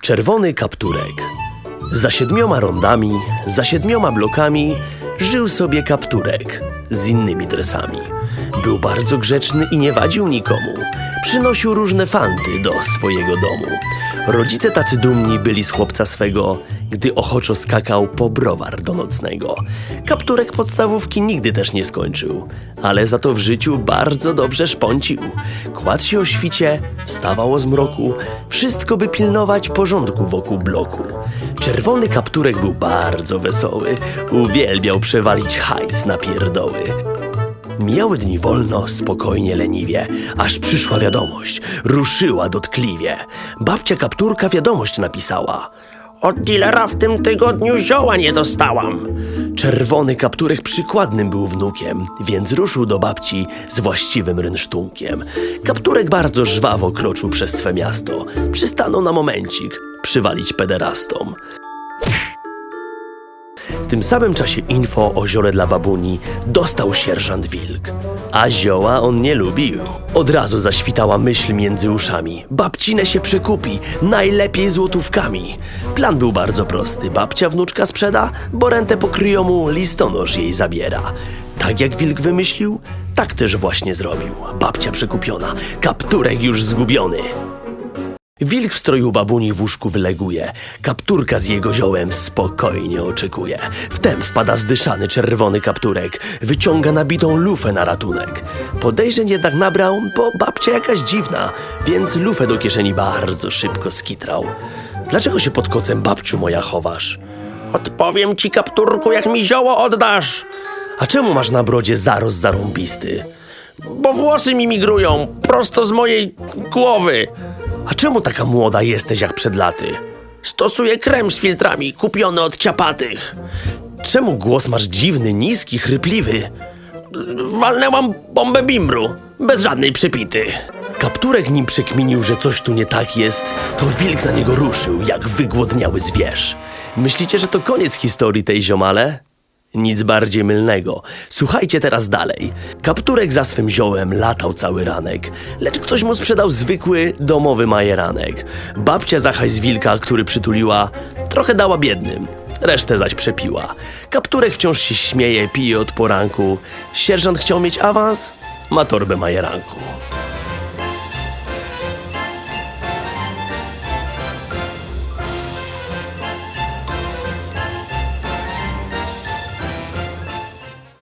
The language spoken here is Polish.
Czerwony kapturek. Za siedmioma rondami, za siedmioma blokami żył sobie kapturek z innymi dresami. Był bardzo grzeczny i nie wadził nikomu. Przynosił różne fanty do swojego domu. Rodzice tacy dumni byli z chłopca swego, gdy ochoczo skakał po browar do nocnego. Kapturek podstawówki nigdy też nie skończył, ale za to w życiu bardzo dobrze szpącił. Kładł się o świcie, wstawał o zmroku, wszystko by pilnować porządku wokół bloku. Czerwony kapturek był bardzo wesoły, uwielbiał przewalić hajs na pierdoły. Mijały dni wolno, spokojnie, leniwie, aż przyszła wiadomość. Ruszyła dotkliwie. Babcia kapturka wiadomość napisała. Od dealera w tym tygodniu zioła nie dostałam. Czerwony kapturek przykładnym był wnukiem, więc ruszył do babci z właściwym rynsztunkiem. Kapturek bardzo żwawo kroczył przez swe miasto. Przystanął na momencik przywalić pederastom. Tym samym czasie info o ziole dla babuni dostał sierżant Wilk. A zioła on nie lubił. Od razu zaświtała myśl między uszami. Babcinę się przekupi, najlepiej złotówkami. Plan był bardzo prosty. Babcia wnuczka sprzeda, bo rentę pokryją mu, listonosz jej zabiera. Tak jak Wilk wymyślił, tak też właśnie zrobił. Babcia przekupiona, kapturek już zgubiony. Wilk w stroju babuni w łóżku wyleguje. Kapturka z jego ziołem spokojnie oczekuje. Wtem wpada zdyszany czerwony kapturek. Wyciąga nabitą lufę na ratunek. Podejrzeń jednak nabrał, bo babcia jakaś dziwna, więc lufę do kieszeni bardzo szybko skitrał. Dlaczego się pod kocem babciu moja chowasz? Odpowiem ci, kapturku, jak mi zioło oddasz. A czemu masz na brodzie zarost zarąbisty? Bo włosy mi migrują prosto z mojej głowy. A czemu taka młoda jesteś jak przed laty? Stosuję krem z filtrami kupiony od ciapatych. Czemu głos masz dziwny, niski, chrypliwy? Walnęłam bombę bimbru, bez żadnej przepity. Kapturek nim przekminił, że coś tu nie tak jest, to wilk na niego ruszył, jak wygłodniały zwierz. Myślicie, że to koniec historii tej ziomale? Nic bardziej mylnego. Słuchajcie teraz dalej. Kapturek za swym ziołem latał cały ranek, lecz ktoś mu sprzedał zwykły, domowy majeranek. Babcia za hajs wilka, który przytuliła, trochę dała biednym, resztę zaś przepiła. Kapturek wciąż się śmieje, pije od poranku. Sierżant chciał mieć awans? Ma torbę majeranku.